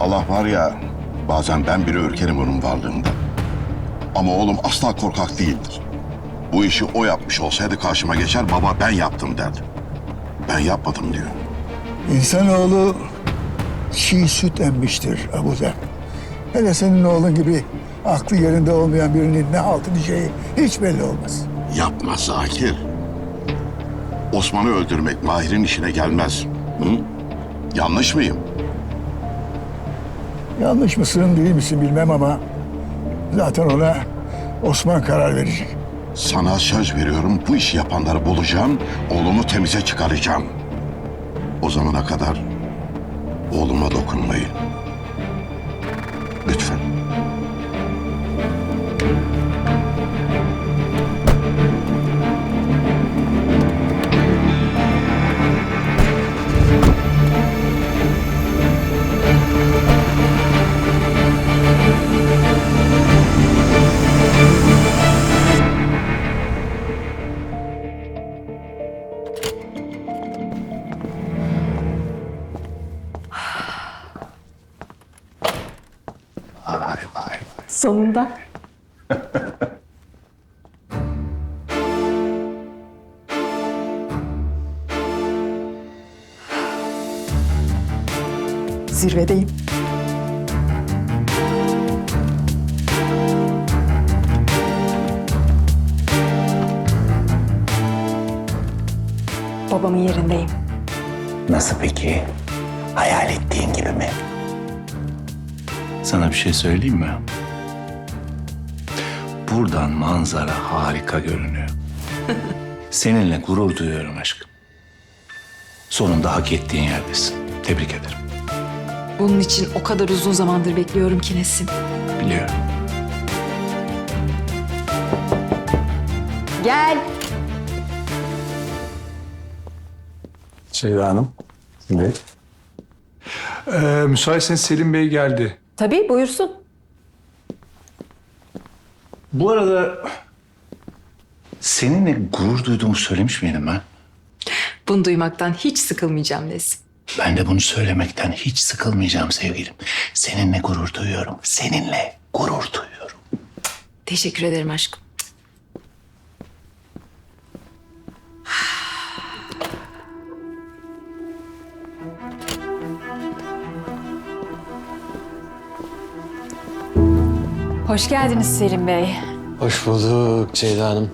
Allah var ya bazen ben bile ürkerim onun varlığında. Ama oğlum asla korkak değildir. Bu işi o yapmış olsaydı karşıma geçer baba ben yaptım derdi. Ben yapmadım diyor. İnsanoğlu çiğ süt emmiştir Abuzer. Hele senin oğlun gibi aklı yerinde olmayan birinin ne halt edeceği hiç belli olmaz. Yapma Zakir. Osman'ı öldürmek Mahir'in işine gelmez. Hı? Yanlış mıyım? Yanlış mısın değil misin bilmem ama zaten ona Osman karar verecek. Sana söz veriyorum bu işi yapanları bulacağım, oğlumu temize çıkaracağım. O zamana kadar oğluma dokunmayın. Lütfen. Sonunda. Zirvedeyim. Babamın yerindeyim. Nasıl peki? Hayal ettiğin gibi mi? Sana bir şey söyleyeyim mi? Buradan manzara harika görünüyor. Seninle gurur duyuyorum aşkım. Sonunda hak ettiğin yerdesin. Tebrik ederim. Bunun için o kadar uzun zamandır bekliyorum ki Nesin. Biliyorum. Gel. Şeyda Hanım. Evet. Ee, müsaitseniz Selim Bey geldi. Tabii buyursun. Bu arada seninle gurur duyduğumu söylemiş miydim ben? Bunu duymaktan hiç sıkılmayacağım Nesin. Ben de bunu söylemekten hiç sıkılmayacağım sevgilim. Seninle gurur duyuyorum. Seninle gurur duyuyorum. Teşekkür ederim aşkım. Hoş geldiniz Selim Bey. Hoş bulduk Ceyda Hanım.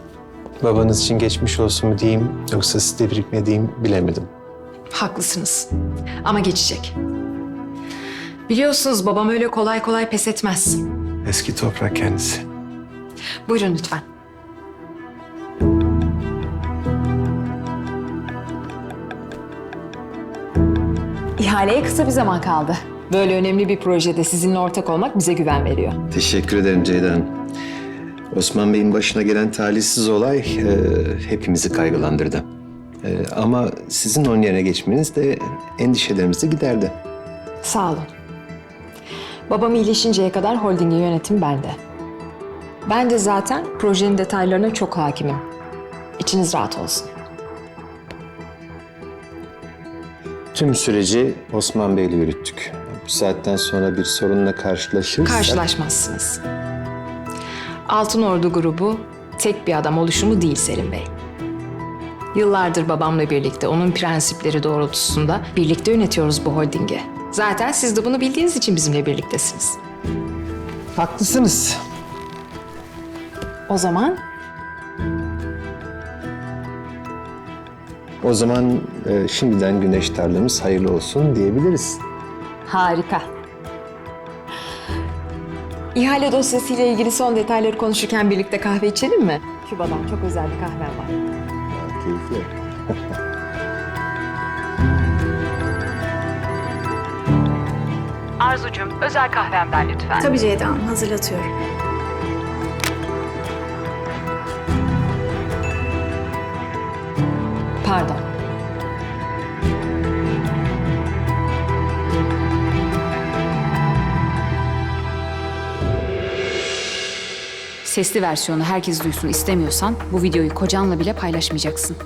Babanız için geçmiş olsun mu diyeyim yoksa sizi tebrik mi edeyim bilemedim. Haklısınız. Ama geçecek. Biliyorsunuz babam öyle kolay kolay pes etmez. Eski toprak kendisi. Buyurun lütfen. İhaleye kısa bir zaman kaldı. Böyle önemli bir projede sizinle ortak olmak bize güven veriyor. Teşekkür ederim Ceyda Hanım. Osman Bey'in başına gelen talihsiz olay e, hepimizi kaygılandırdı. E, ama sizin onun yerine geçmeniz de endişelerimizi giderdi. Sağ olun. Babam iyileşinceye kadar holdingin yönetimi bende. Ben de zaten projenin detaylarına çok hakimim. İçiniz rahat olsun. Tüm süreci Osman Bey'le yürüttük. Bu saatten sonra bir sorunla karşılaşırsak... Karşılaşmazsınız. Altın Ordu grubu tek bir adam oluşumu değil Selim Bey. Yıllardır babamla birlikte onun prensipleri doğrultusunda birlikte yönetiyoruz bu holdingi. Zaten siz de bunu bildiğiniz için bizimle birliktesiniz. Haklısınız. O zaman O zaman e, şimdiden güneş tarlamız hayırlı olsun diyebiliriz. Harika. ihale dosyasıyla ilgili son detayları konuşurken birlikte kahve içelim mi? Küba'dan çok özel bir kahvem var. Keyifli. Arzucum özel kahvemden lütfen. Tabii Ceyda Hanım, hazırlatıyorum. Sesli versiyonu herkes duysun istemiyorsan bu videoyu kocanla bile paylaşmayacaksın.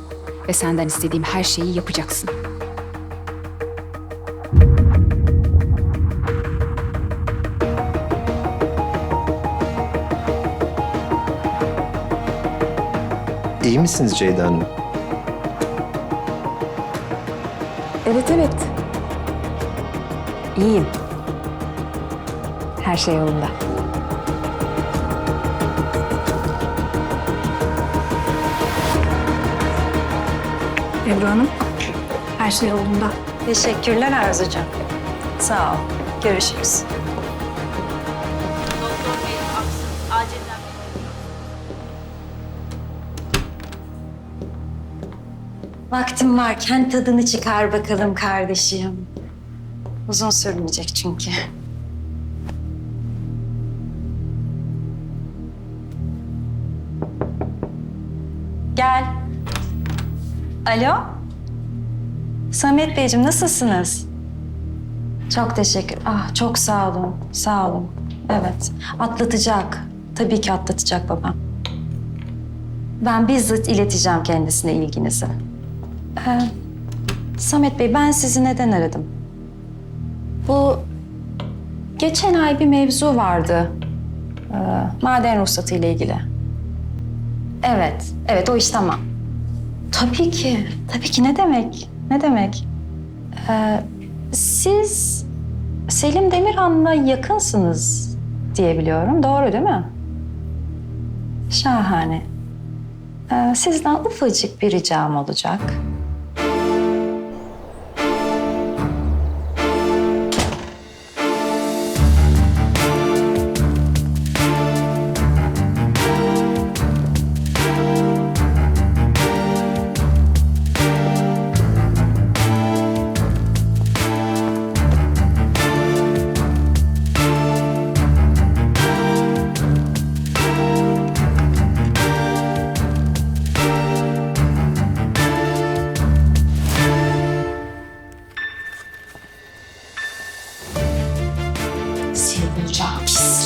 Ve senden istediğim her şeyi yapacaksın. İyi misiniz Ceyda Hanım? Evet evet. İyiyim. Her şey yolunda. Ebru Hanım, her şey yolunda. Teşekkürler Arzucuğum. Sağ ol. Görüşürüz. Vaktim varken tadını çıkar bakalım kardeşim. Uzun sürmeyecek çünkü. Alo? Samet Beyciğim nasılsınız? Çok teşekkür. Ah çok sağ olun. Sağ olun. Evet. Atlatacak. Tabii ki atlatacak babam. Ben bizzat ileteceğim kendisine ilginizi. Ee, Samet Bey ben sizi neden aradım? Bu geçen ay bir mevzu vardı. Ee, maden ruhsatı ile ilgili. Evet, evet o iş tamam. Tabii ki, tabii ki ne demek, ne demek? Ee, siz Selim Demirhan'la yakınsınız diye biliyorum. Doğru değil mi? Şahane. Ee, sizden ufacık bir ricam olacak. Jobs.